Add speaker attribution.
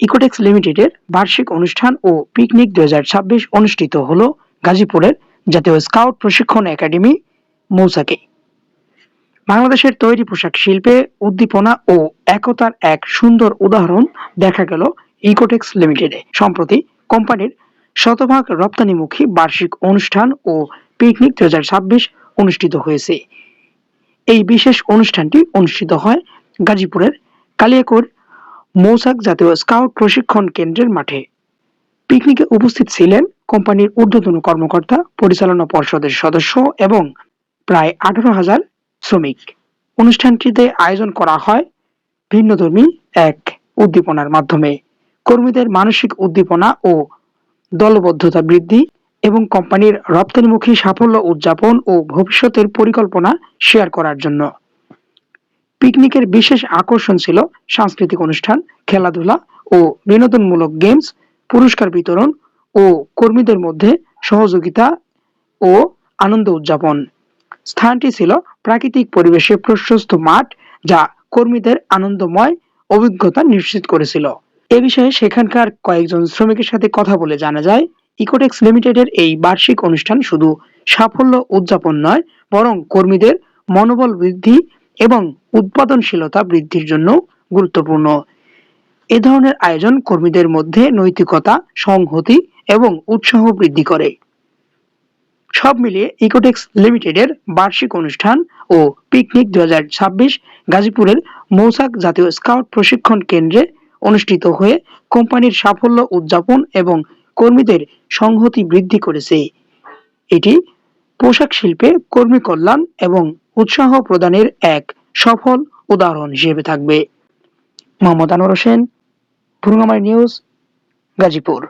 Speaker 1: Ecotex লিমিটেডের বার্ষিক অনুষ্ঠান ও পিকনিক দুই অনুষ্ঠিত হলো গাজীপুরের জাতীয় স্কাউট প্রশিক্ষণ একাডেমি, মৌসাকে। বাংলাদেশের তৈরি পোশাক শিল্পে উদ্দীপনা ও একতার এক সুন্দর উদাহরণ দেখা গেল ইকোটেক্স লিমিটেডে সম্প্রতি কোম্পানির শতভাগ রপ্তানিমুখী বার্ষিক অনুষ্ঠান ও পিকনিক দুই হাজার ছাব্বিশ অনুষ্ঠিত হয়েছে। এই বিশেষ অনুষ্ঠানটি অনুষ্ঠিত হয় গাজীপুরের কালিয়াকৈর মৌসাক জাতীয় স্কাউট প্রশিক্ষণ কেন্দ্রের মাঠে। পিকনিকে উপস্থিত ছিলেন কোম্পানির ঊর্ধ্বতন কর্মকর্তা, পরিচালনা পর্ষদের সদস্য এবং প্রায় আঠারো হাজার শ্রমিক। অনুষ্ঠানটিতে আয়োজন করা হয় ভিন্নধর্মী এক উদ্দীপনার মাধ্যমে। কর্মীদের মানসিক উদ্দীপনা ও দলবদ্ধতা বৃদ্ধি এবং কোম্পানির রপ্তানিমুখী সাফল্য উদযাপন ও ভবিষ্যতের পরিকল্পনা শেয়ার করার জন্য। পিকনিকের বিশেষ আকর্ষণ ছিল সাংস্কৃতিক অনুষ্ঠান, খেলাধুলা ও বিনোদনমূলক গেমস, পুরস্কার বিতরণ ও কর্মীদের মধ্যে সহযোগিতা ও আনন্দ উদযাপন। স্থানটি ছিল প্রাকৃতিক পরিবেশে প্রশস্ত মাঠ যা কর্মীদের আনন্দময় অভিজ্ঞতা নিশ্চিত করেছিল। এ বিষয়ে সেখানকার কয়েকজন শ্রমিকের সাথে কথা বলে জানা যায়, ইকোটেক্স লিমিটেডের এই বার্ষিক অনুষ্ঠান শুধু সাফল্য উদযাপন নয়, বরং কর্মীদের মনোবল বৃদ্ধি এবং উৎপাদনশীলতা বৃদ্ধির জন্য গুরুত্বপূর্ণ। এ ধরনের আয়োজন কর্মীদের মধ্যে নৈতিকতা, সংহতি এবং উৎসাহ বৃদ্ধি করে। সব মিলিয়ে ইকোটেক্স লিমিটেডের বার্ষিক অনুষ্ঠান ও পিকনিক দু হাজার ছাব্বিশ গাজীপুরের মৌসাক জাতীয় স্কাউট প্রশিক্ষণ কেন্দ্রে অনুষ্ঠিত হয়ে কোম্পানির সাফল্য উদযাপন এবং কর্মীদের সংহতি বৃদ্ধি করেছে। এটি পোশাক শিল্পে কর্মী কল্যাণ এবং উৎসাহ প্রদানের এক সফল উদাহরণ হিসেবে থাকবে। মোহাম্মদ আনোয়ার হোসেন, ভুরুঙ্গামারি নিউজ, গাজীপুর।